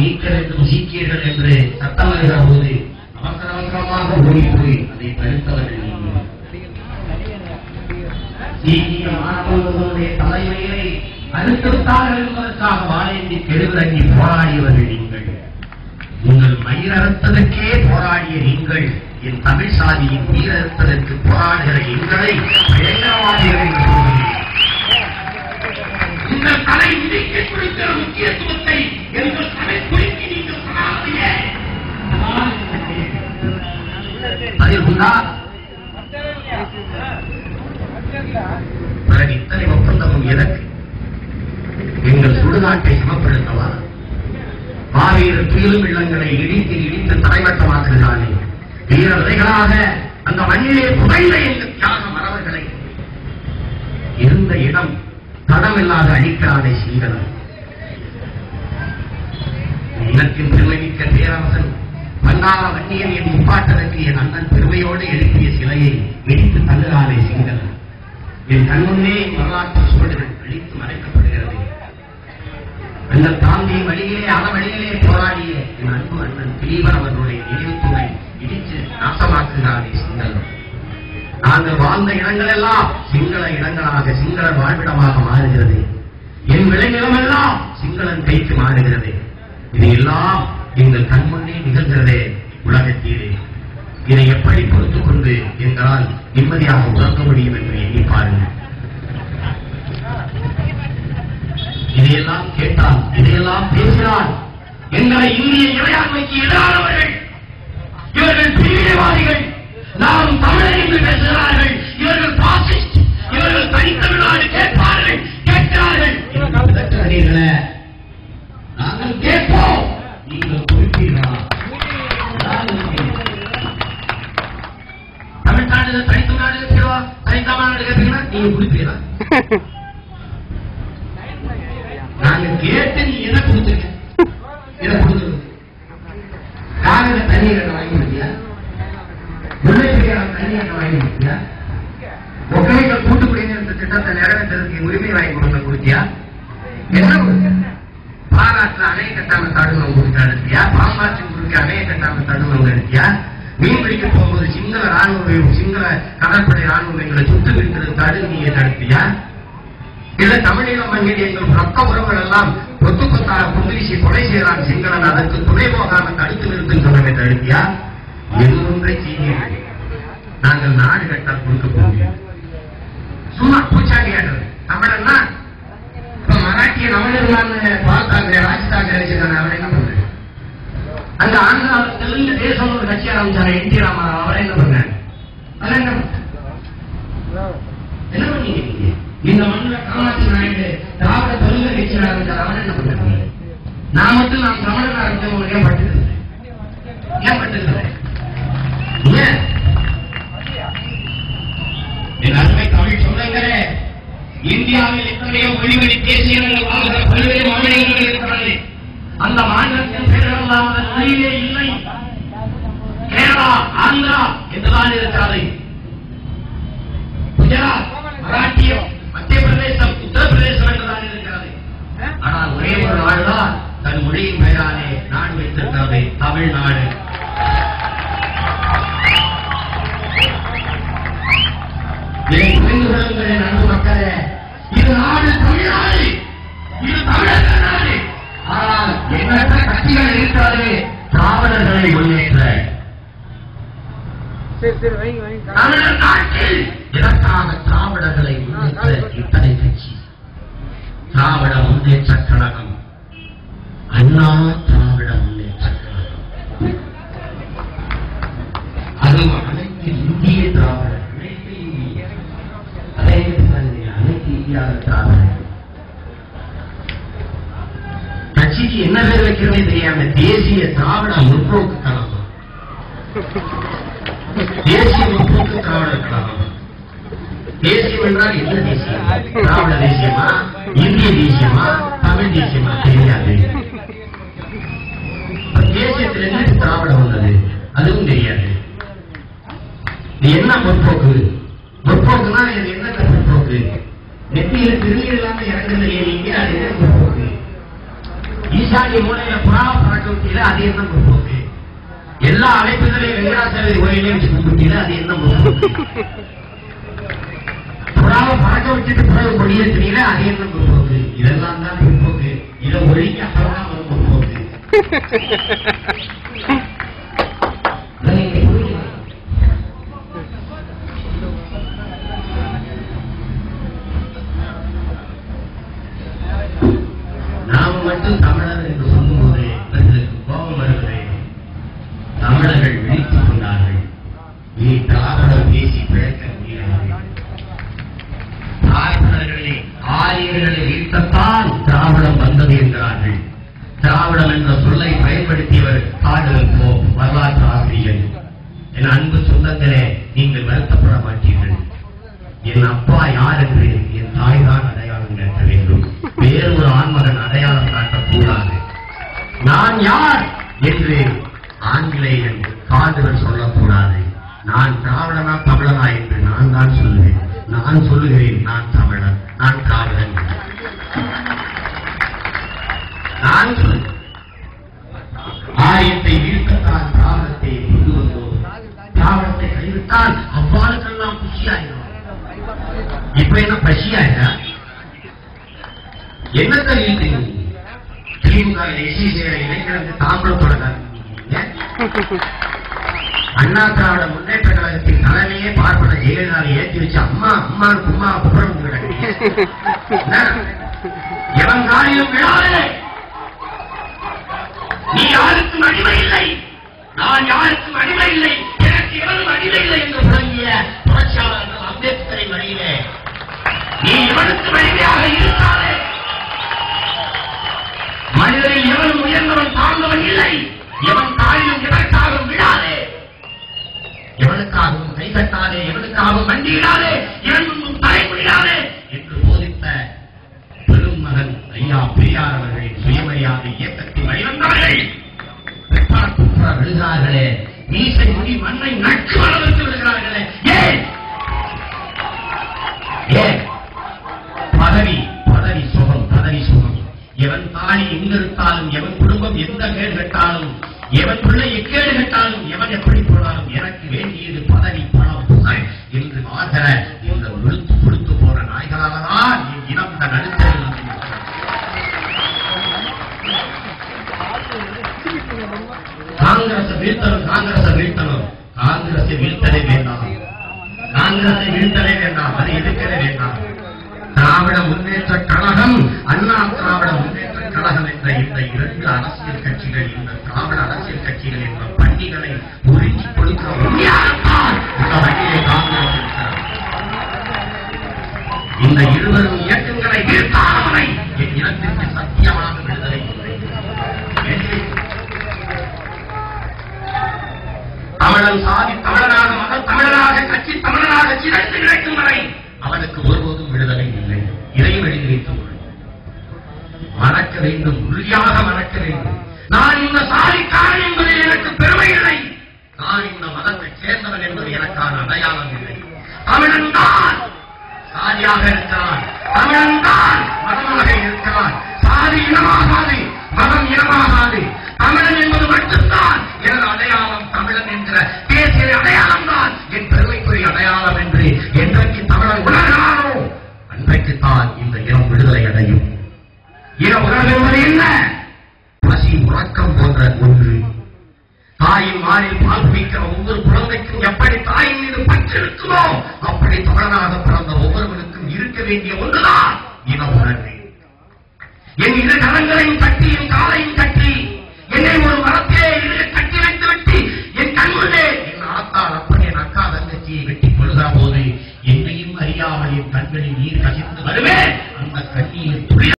நீக்க சீக்கியர்கள் என்று சத்தம் வருகிற போது அவசர அவசரமாக ஓடி போய் அதை தடுத்தவர்கள் சீக்கிய மாணவர்களுடைய தலைமையை அழுத்தத்தார்கள் என்பதற்காக வாழேந்தி தெருவிறங்கி போராடியவர்கள் நீங்கள். உங்கள் மயிரறுத்ததற்கே போராடிய நீங்கள் என் தமிழ் சாதியின் உயிரறுத்ததற்கு போராடுகிற எங்களை பயங்கரவாதிகள் என்று இந்த தலை இடிக்க கொடுக்கிற முக்கியத்துவத்தை எங்கள் தலை குறித்து நீங்கள் சொல்லாதீங்க பிறகு இத்தனை ஒப்பந்தமும் எனக்கு. எங்கள் சுடுகாட்டை சமப்படுத்தவா? மாவீரர் துயிலும் இல்லங்களை இடித்து இடித்து தரைமட்டமாக்குகிறானே வீரர்களாக அந்த மண்ணிலே புதைந்த எங்கள் தியாக மரவர்களை இருந்த இடம் தடமில்லாத அழிக்கிறானே சீங்கலம் இனத்தின் பெருமைமிக்க பேரரசன் பன்னார வன்னியன் என் முப்பாட்டனுக்கு என் அண்ணன் பெருமையோடு எழுப்பிய சிலையை வெடித்து தள்ளுகிறானே சிங்களம். என் கண்முன்னே வரலாற்று சுவடுகள் அழித்து மறைக்கப்படுகிறது. அந்த தாந்தி வழியிலே அற வழியிலே போராடிய என் அன்பு அண்ணன் திலீபன் அவர்களுடைய நினைவு இடித்து நாசமாக்குகிறாரே சிங்களம். நாங்கள் வாழ்ந்த இடங்கள் எல்லாம் சிங்கள இடங்களாக சிங்கள வாழ்விடமாக மாறுகிறது. என் விளைநிலமெல்லாம் சிங்களன் கைக்கு மாறுகிறது. இது எல்லாம் எங்கள் கண்முன்னே நிகழ்கிறதே உலகத்தீரே. இதை எப்படி பொறுத்துக் கொண்டு எங்களால் நிம்மதியாக உறக்க முடியும் என்று எண்ணி பாருங்கள். இதையெல்லாம் கேட்டால் இதையெல்லாம் பேசினால் எங்களை இந்திய இறையாண்மைக்கு எதிரானவர்கள் பேசுகிறார்கள். இவர்கள் பாசிஸ்ட் இவர்கள் தனித்தமிழ்நாடு கேட்பார்கள். கேட்கிறார்கள். நாங்கள் கேட்போம். நீங்கள் குறிப்பீர்களா தமிழ்நாடு தனித்தமிழ்நாடு கேட்கிறோம் தனித்தமிழ்நாடு கேட்பீங்கன்னா நீங்க குறிப்பீங்களா நாங்க கேட்டு நீ என்ன கொடுத்துருக்க? என்ன கொடுத்துருக்க காவிரி தண்ணீர் என்ன வாங்கி கொடுத்தியா முல்லைப்பெரியார் தண்ணீர் என்ன கொடுத்தியா ஒக்கலைகள் திட்டத்தை நிறைவேற்றுறதுக்கு உரிமை வாங்கி கொடுக்க கொடுத்தியா என்ன பாராட்டுல அணை கட்டாம குறுக்க அணையை கட்டாம மீன் பிடிக்க போகும்போது சிங்கள சிங்கள கடற்படை ராணுவம் எங்களை சுட்டு தடு நடத்தியா இல்ல தமிழீழ மண்ணில் எங்கள் ரத்த உறவுகள் எல்லாம் கொத்து கொத்தாக கொலை செய்யலாம் சிங்களன் அதற்கு துணை போகாமல் தடுத்து நிறுத்தும் சொன்னதை தடுத்தியா? ஒன்றை நாங்கள் நாடு கட்டால் கொடுக்க போகிறோம் சும்மா பூச்சாண்டி ஆடுறது தமிழன்னா இப்ப மராட்டிய நவநிர்மான்னு பால் தாக்கரே ராஜ் தாக்கரே வச்சிருக்காங்க அவர் என்ன பண்றாரு? அந்த ஆந்திரா தெலுங்கு தேசம் ஒரு கட்சி ஆரம்பிச்சாரு என் டி ராமராவ். அவரை என்ன பண்ணாரு அவர் என்ன என்ன பண்ணீங்க நீங்க? இந்த மண்ணில் காமாட்சி நாயுடு திராவிட தெலுங்கு கட்சி ஆரம்பிச்சார். அவரை என்ன பண்ணாரு நான் மட்டும் நான் தமிழன் ஆரம்பிச்ச ஏன் பட்டு ஏன் பட்டு இந்தியாவில் எத்தனையோ மொழிவழி தேசியங்கள் வாழ்கிற பல்வேறு மாநிலங்கள் இருக்கிறது அந்த மாநிலத்தின் பெயரெல்லாம் அந்த இல்லை. கேரளா ஆந்திரா என்றுதான் இருக்கிறது. குஜராத் மராட்டியம் மத்திய பிரதேசம் உத்தரப்பிரதேசம் என்றுதான் இருக்கிறது. ஆனால் ஒரே ஒரு நாடுதான் தன் மொழியின் பெயராலே நாடு வைத்திருக்கிறது தமிழ்நாடு. தமிழர் நாட்டில் இதற்காக திராவிடர்களை முன்னேற்ற இத்தனை கட்சி திராவிட முன்னேற்ற கழகம். அண்ணா திராவிட முன்னேற்ற கழகம். அதுவும் அனைத்து இந்திய திராவிட அனைத்து இந்திய அதே அனைத்து இந்தியா திராவிட கட்சிக்கு என்ன பேர் வைக்கிறதே தெரியாம தேசிய திராவிட முற்போக்கு கழகம். தேசிய முற்போக்கு திராவிட கழகம் தேசியம் என்றால் எந்த தேசியம்? திராவிட தேசியமா இந்திய தேசியமா தமிழ் தேசியமா தெரியாது. தேசியத்திலிருந்து திராவிடம் வந்தது. அதுவும் தெரியாது. இது என்ன முற்போக்கு? முற்போக்குனா இது என்ன முற்போக்கு? நெத்தியில திருநீர் இல்லாம இறங்குறது நீங்க அது என்ன முற்போக்கு? ஈசானிய மூலையில புறாவை பறக்க விட்டீங்களா அது என்ன முற்போக்கு. எல்லா அழைப்புகளையும் வெங்கடாசலரி கோயிலே வச்சு கும்பிட்டீங்களா அது என்ன புறாவை பறக்க வச்சுட்டு பிறகு கொடியேற்றினீங்களா அது என்ன முற்போக்கு இதெல்லாம் தான் முற்போக்கு இதை ஒழிக்க அப்புறம் ஒரு முற்போக்கு திராவிடம் என்ற சொல்லை பயன்படுத்தியவர் காடுகள் போ வரலாற்று ஆசிரியர் என் அன்பு சொந்தங்களே நீங்கள் வருத்தப்பட மாட்டீர்கள் என் அப்பா யார் என்று என் தாய் தான் அடையாளம் காட்ட வேண்டும். வேறு ஒரு ஆண்மகன் அடையாளம் காட்டக்கூடாது. நான் யார் என்று ஆங்கிலேயன் காதுகள் சொல்லக்கூடாது. நான் திராவிடனா தமிழனா என்று நான் தான் சொல்லுவேன் நான் சொல்லுகிறேன் நான் தமிழன் நான் திராவிடன். இப்ப என்ன பசியாயிரா என்ன தெரியுது திமுக எஸ்சி சேர இளைஞருக்கு தாம்பரத்தோட அண்ணா திராவிட முன்னேற்ற கழகத்தின் தலைமையே பார்ப்பன ஜெயலலிதா ஏற்றி வச்சு அம்மா அம்மா கும்மா புறம் எவன் காரியம் விழாதே? நீ யாருக்கும் அடிமை இல்லை. கைப்பற்றாதே எவனுக்காகவும் மண்டியிடாதே எவன் தலைமுடியாதே என்று போதித்த பெரும் மகன் ஐயா பெரியார் அவர்களின் சுயமரியாதை இயக்கத்தின் வழிவந்தார்கள் பெற்றார் மீசை முடி மண்ணை நட்டு அளவிற்கு விழுகிறார்களே ஏன்? ஏன்? பதவி பதவி சுகம் பதவி சுகம். எவன் தாலி எங்கிருந்தாலும் எவன் குடும்பம் எந்த கேடு கட்டாலும் எவன் பிள்ளை காங்கிரஸ் வீழ்த்தலை வேண்டாம். காங்கிரஸை வீழ்த்தலை வேண்டாம். அதை எதிர்க்கவே வேண்டாம். திராவிட முன்னேற்ற கழகம் அண்ணா திராவிட முன்னேற்ற கழகம் என்ற இந்த இரண்டு அரசியல் கட்சிகள் இந்த திராவிட அரசியல் கட்சிகள் என்ற பண்டிகளை உறிஞ்சி கொடுக்க இந்த வண்டியை காங்கிரஸ் இருக்கிறது. இந்த இருவரும் இயக்கங்களை வீழ்த்தாதவரை என் இனத்திற்கு சத்தியமாக விடுதலை இல்லை. தமிழன் சாதித்த வேண்டும் உறுதியாக வளர்க்க வேண்டும். நான் இந்த சாதிக்காரன் என்பதில் எனக்கு பெருமை இல்லை. நான் இந்த மதத்தைச் சேர்ந்தவன் என்பது எனக்கான அடையாளம் இல்லை. தமிழன் தான் சாதியாக இருக்கிறான். தமிழன் தான் மதமாக இருக்கிறான். சாதி இனமாகாது மதம் இனமாகாது. தமிழன் என்பது மட்டும்தான். எனது அடையாளம் தமிழன் என்ற தேசிய அடையாளம் தான் என் பெருமைக்குரிய அடையாளம் என்று என்றைக்கு தமிழன் உணர்கிறானோ அன்றைக்குத்தான் இந்த இனம் விடுதலை அடையும். இன வேண்டிய ஒன்றுதான் இன உணர்வு. என் இரு கரங்களையும் கட்டி என் காலையும் கட்டி என்னை ஒரு மரத்திலே இரு கட்டி வைத்து விட்டு என் கண்முள்ளே என் ஆத்தா அப்பன் என் அக்கா தங்கச்சியை வெட்டி கொள்கிற போது என்னையும் அறியாமல் என் கண்களில் நீர் கசிந்து வருவேன் அந்த கண்ணீர்